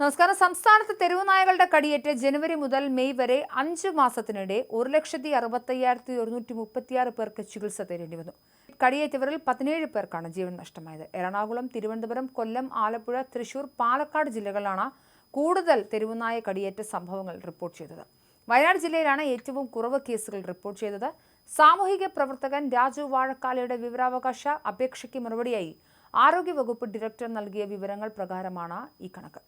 നമസ്കാരം. സംസ്ഥാനത്ത് തെരുവു നായകളുടെ കടിയേറ്റ് ജനുവരി മുതൽ മെയ് വരെ അഞ്ച് മാസത്തിനിടെ ഒരു ലക്ഷത്തി അറുപത്തയ്യായിരത്തി ഒരുന്നൂറ്റി മുപ്പത്തിയാറ് പേർക്ക് ചികിത്സ തേടേണ്ടി വന്നു. കടിയേറ്റവരിൽ പതിനേഴ് പേർക്കാണ് ജീവൻ നഷ്ടമായത്. എറണാകുളം തിരുവനന്തപുരം കൊല്ലം ആലപ്പുഴ തൃശൂർ പാലക്കാട് ജില്ലകളിലാണ് കൂടുതൽ തെരുവുനായ കടിയേറ്റ സംഭവങ്ങൾ റിപ്പോർട്ട് ചെയ്തത്. വയനാട് ജില്ലയിലാണ് ഏറ്റവും കുറവ് കേസുകൾ റിപ്പോർട്ട് ചെയ്തത്. സാമൂഹിക പ്രവർത്തകൻ രാജു വാഴക്കാലയുടെ വിവരാവകാശ അപേക്ഷയ്ക്ക് മറുപടിയായി ആരോഗ്യവകുപ്പ് ഡയറക്ടർ നൽകിയ വിവരങ്ങൾ പ്രകാരമാണ് ഈ കണക്ക്.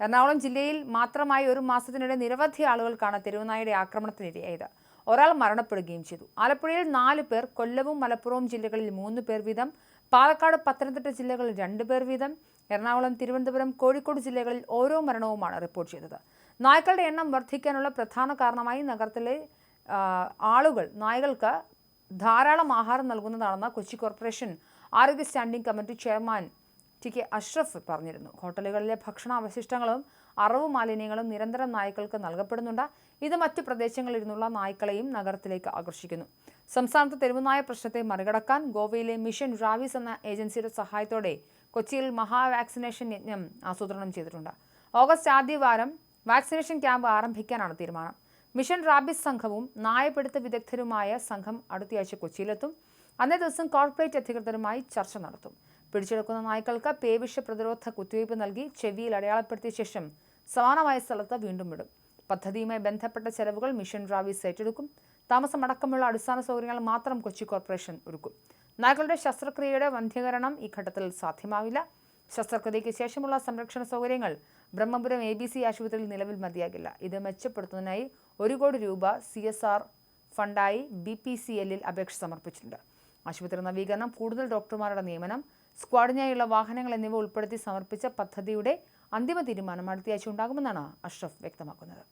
എറണാകുളം ജില്ലയിൽ മാത്രമായി ഒരു മാസത്തിനിടെ നിരവധി ആളുകൾക്കാണ് തെരുവുനായുടെ ആക്രമണത്തിനിരയായത്. ഒരാൾ മരണപ്പെടുകയും ചെയ്തു. ആലപ്പുഴയിൽ നാല് പേർ കൊല്ലവും മലപ്പുറവും ജില്ലകളിൽ മൂന്ന് പേർ വീതം പാലക്കാട് പത്തനംതിട്ട ജില്ലകളിൽ രണ്ട് പേർ വീതം എറണാകുളം തിരുവനന്തപുരം കോഴിക്കോട് ജില്ലകളിൽ ഓരോ മരണവുമാണ് റിപ്പോർട്ട് ചെയ്തത്. നായ്ക്കളുടെ എണ്ണം വർദ്ധിക്കാനുള്ള പ്രധാന കാരണമായി നഗരത്തിലെ ആളുകൾ നായകൾക്ക് ധാരാളം ആഹാരം നൽകുന്നതാണെന്ന് കൊച്ചി കോർപ്പറേഷൻ ആരോഗ്യ standing committee chairman T K Ashraf പറഞ്ഞിരുന്നു. ഹോട്ടലുകളിലെ ഭക്ഷണ അവശിഷ്ടങ്ങളും അറവ് മാലിന്യങ്ങളും നിരന്തരം നായ്ക്കൾക്ക് നൽകപ്പെടുന്നുണ്ട്. ഇത് മറ്റ് പ്രദേശങ്ങളിൽ നിന്നുള്ള നായ്ക്കളെയും നഗരത്തിലേക്ക് ആകർഷിക്കുന്നു. സംസ്ഥാനത്ത് തെരുവുനായ പ്രശ്നത്തെ മറികടക്കാൻ ഗോവയിലെ മിഷൻ റാവിസ് എന്ന ഏജൻസിയുടെ സഹായത്തോടെ കൊച്ചിയിൽ മഹാ വാക്സിനേഷൻ യജ്ഞം ആസൂത്രണം ചെയ്തിട്ടുണ്ട്. ഓഗസ്റ്റ് ആദ്യവാരം വാക്സിനേഷൻ ക്യാമ്പ് ആരംഭിക്കാനാണ് തീരുമാനം. മിഷൻ റാബിസ് സംഘവും നായപിടുത്ത വിദഗ്ധരുമായ സംഘം അടുത്തയാഴ്ച കൊച്ചിയിലെത്തും. അന്നേ ദിവസം കോർപ്പറേറ്റ് അധികൃതരുമായി ചർച്ച നടത്തും. പിടിച്ചെടുക്കുന്ന നായ്ക്കൾക്ക് പേവിഷ പ്രതിരോധ കുത്തിവയ്പ് നൽകി ചെവിയിൽ അടയാളപ്പെടുത്തിയ ശേഷം സമാനമായ സ്ഥലത്ത് വീണ്ടും വിടും. പദ്ധതിയുമായി ബന്ധപ്പെട്ട ചെലവുകൾ മിഷൻ ഡ്രാവീസ് ഏറ്റെടുക്കും. താമസമടക്കമുള്ള അടിസ്ഥാന സൗകര്യങ്ങൾ മാത്രം കൊച്ചി കോർപ്പറേഷൻ ഒരുക്കും. നായ്ക്കളുടെ ശസ്ത്രക്രിയയുടെ വന്ധ്യകരണം ഈ ഘട്ടത്തിൽ സാധ്യമാവില്ല. ശസ്ത്രക്രിയയ്ക്ക് ശേഷമുള്ള സംരക്ഷണ സൗകര്യങ്ങൾ ബ്രഹ്മപുരം എ ബി സി ആശുപത്രിയിൽ നിലവിൽ മതിയാകില്ല. ഇത് മെച്ചപ്പെടുത്തുന്നതിനായി ഒരു കോടി രൂപ സി എസ് ആർ ഫണ്ടായി ബി പി സി എല്ലിൽ അപേക്ഷ സമർപ്പിച്ചിട്ടുണ്ട്. ആശുപത്രി നവീകരണം കൂടുതൽ ഡോക്ടർമാരുടെ നിയമനം സ്ക്വാഡിനായുള്ള വാഹനങ്ങൾ എന്നിവ ഉൾപ്പെടുത്തി സമർപ്പിച്ച പദ്ധതിയുടെ അന്തിമ തീരുമാനം അടുത്തയാഴ്ച ഉണ്ടാകുമെന്നാണ് അഷ്റഫ് വ്യക്തമാക്കുന്നത്.